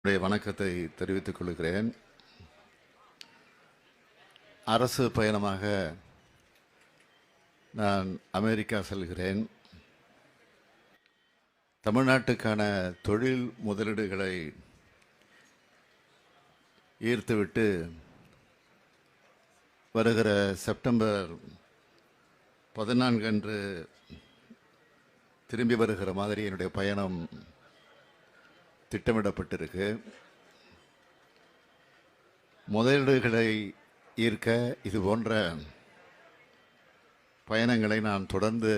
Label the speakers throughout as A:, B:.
A: என்னுடைய வணக்கத்தை தெரிவித்துக் கொள்கிறேன். அரசு பயணமாக நான் அமெரிக்கா செல்கிறேன். தமிழ்நாட்டுக்கான தொழில் முதலீடுகளை ஈர்த்துவிட்டு வருகிற செப்டம்பர் பதினான்கு அன்று திரும்பி வருகிற மாதிரி என்னுடைய பயணம் திட்டமிடப்பட்டிருக்கு. முதலீடுகளை ஈர்க்க இது போன்ற பயணங்களை நான் தொடர்ந்து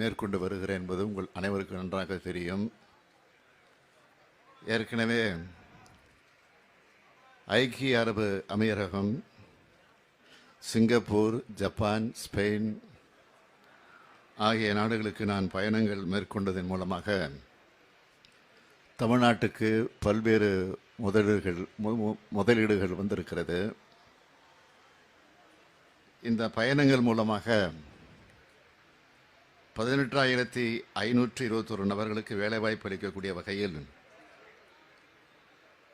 A: மேற்கொண்டு வருகிறேன் என்பது உங்கள் அனைவருக்கும் நன்றாக தெரியும். ஏற்கனவே ஐக்கிய அரபு அமீரகம் சிங்கப்பூர் ஜப்பான் ஸ்பெயின் ஆகிய நாடுகளுக்கு நான் பயணங்கள் மேற்கொண்டதன் மூலமாக தமிழ்நாட்டுக்கு பல்வேறு முதலீடுகள் மு- மு- முதலீடுகள் வந்திருக்கிறது. இந்த பயணங்கள் மூலமாக பதினெட்டாயிரத்தி ஐநூற்றி இருபத்தொரு நபர்களுக்கு வேலைவாய்ப்பு அளிக்கக்கூடிய வகையில்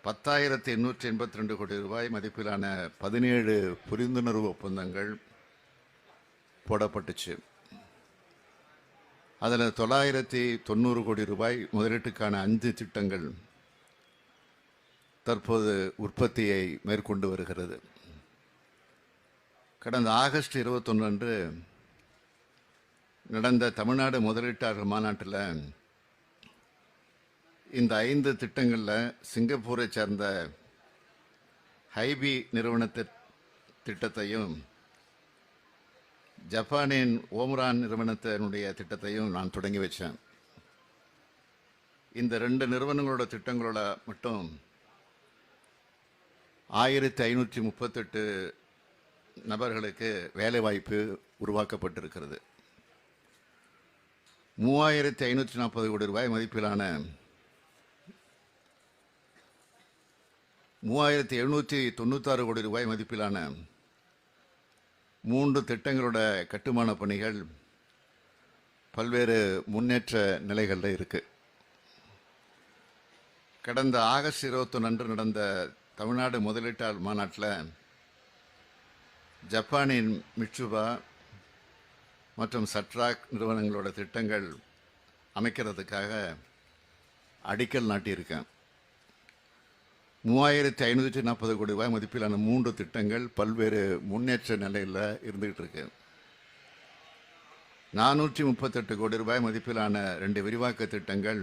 A: பத்தாயிரத்தி எண்ணூற்றி எண்பத்தி ரெண்டு கோடி ரூபாய் மதிப்பிலான பதினேழு புரிந்துணர்வு ஒப்பந்தங்கள் போடப்பட்டுச்சு. அதில் தொள்ளாயிரத்தி தொண்ணூறு கோடி ரூபாய் முதலீட்டுக்கான அஞ்சு திட்டங்கள் தற்போது உற்பத்தியை மேற்கொண்டு வருகிறது. கடந்த ஆகஸ்ட் இருபத்தொன்று அன்று நடந்த தமிழ்நாடு முதலீட்டாளர் மாநாட்டில் இந்த ஐந்து திட்டங்களில் சிங்கப்பூரை சேர்ந்த ஹைபி நிறுவனத்தை திட்டத்தையும் ஜப்பானின் ஓம்ரான் நிறுவனத்தினுடைய திட்டத்தையும் நான் தொடங்கி வச்சேன். இந்த ரெண்டு நிறுவனங்களோட திட்டங்களோட மட்டும் ஆயிரத்தி ஐநூற்றி முப்பத்தெட்டு நபர்களுக்கு வேலைவாய்ப்பு உருவாக்கப்பட்டிருக்கிறது. மூவாயிரத்தி ஐநூற்றி நாற்பது கோடி ரூபாய் மதிப்பிலான மூவாயிரத்தி எழுநூற்றி தொண்ணூத்தாறு கோடி ரூபாய் மதிப்பிலான மூன்று திட்டங்களோட கட்டுமான பணிகள் பல்வேறு முன்னேற்ற நிலைகளில் இருக்குது கடந்த ஆகஸ்ட் இருபத்தொன்று அன்று நடந்த தமிழ்நாடு முதலீட்டாளர் மாநாட்டில் ஜப்பானின் மிட்சுபா மற்றும் சட்ராக் நிறுவனங்களோட திட்டங்கள் அமைக்கிறதுக்காக அடிக்கல் நாட்டியிருக்கேன். மூவாயிரத்தி ஐநூற்றி நாற்பது கோடி ரூபாய் மதிப்பிலான மூன்று திட்டங்கள் பல்வேறு முன்னேற்ற நிலையில் இருந்துகிட்டு இருக்கு. நானூற்றி முப்பத்தெட்டு கோடி ரூபாய் மதிப்பிலான ரெண்டு விரிவாக்க திட்டங்கள்